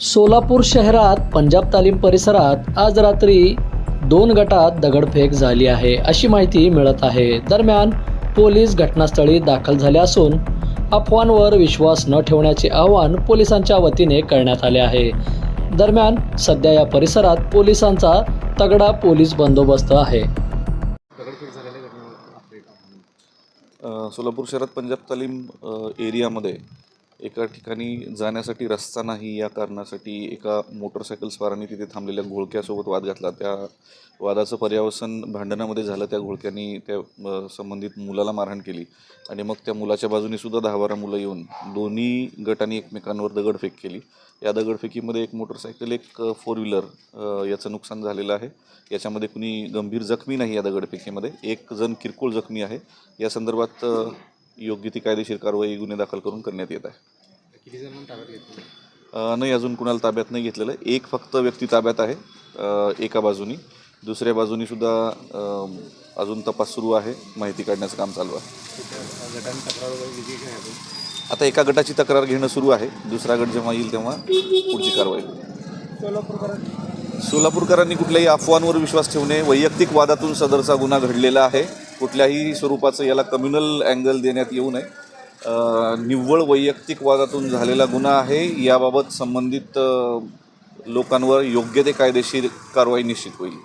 सोलापूर शहरात पंजाब तालीम परिसरात आज रात्री दोन गटात दगडफेक झाली आहे अशी माहिती मिळत आहे. दरम्यान पोलीस घटनास्थळी दाखल झाले असून अफवांवर विश्वास न ठेवण्याचे आवाहन पोलिसांच्या वतीने करण्यात आले आहे. दरम्यान सध्या या परिसरात पोलिसांचा तगडा पोलीस बंदोबस्त आहे. सोलापूर शहरात पंजाब तालीम एरियामध्ये एका ठिकाणी जाण्यासाठी रस्ता नाही या कारणासाठी एका मोटरसायकल स्वाराने तिथे थांबलेल्या घोळक्यासोबत वाद घातला. त्या वादाचं पर्यावसन भांडणामध्ये झालं त्या घोळक्यानी त्या संबंधित मुलाला मारहाण केली आणि मग त्या मुलाच्या बाजूने सुद्धा दहा बारा मुलं येऊन दोन्ही गटांनी एकमेकांवर दगडफेक केली. या दगडफेकीमध्ये एक मोटरसायकल एक फोर व्हीलर याचं नुकसान झालेलं आहे. याच्यामध्ये कुणी गंभीर जखमी नाही या दगडफेकीमध्ये एक जण किरकोळ जखमी आहे. या संदर्भात योग्य ती कायदेशीर कारवाई गुन्हे दाखल करून करण्यात येत आहे. किती जण ताब्यात घेतले? अ, नाही अजून कुणाला ताब्यात नाही घेतलेलं. एक फक्त व्यक्ती ताब्यात आहे एका बाजूनी. दुसऱ्या बाजूनी सुद्धा अजून तपास सुरू आहे माहिती काढण्याचं काम चालू आहे. आता एका गटाची तक्रार घेणं सुरू आहे. दुसरा गट जेव्हा येईल तेव्हा पुढची कारवाई. सोलापूरकरांनी कुठल्याही अफवांवर विश्वास ठेवणे वैयक्तिक वादातून सदरचा गुन्हा घडलेला आहे. कुठल्याही स्वरूपाचं याला कम्युनल अँगल देण्यात येऊ नये. निव्वळ वैयक्तिक वादातून झालेला गुन्हा आहे याबाबत संबंधित लोकांवर योग्य ते कायदेशीर कारवाई निश्चित होईल.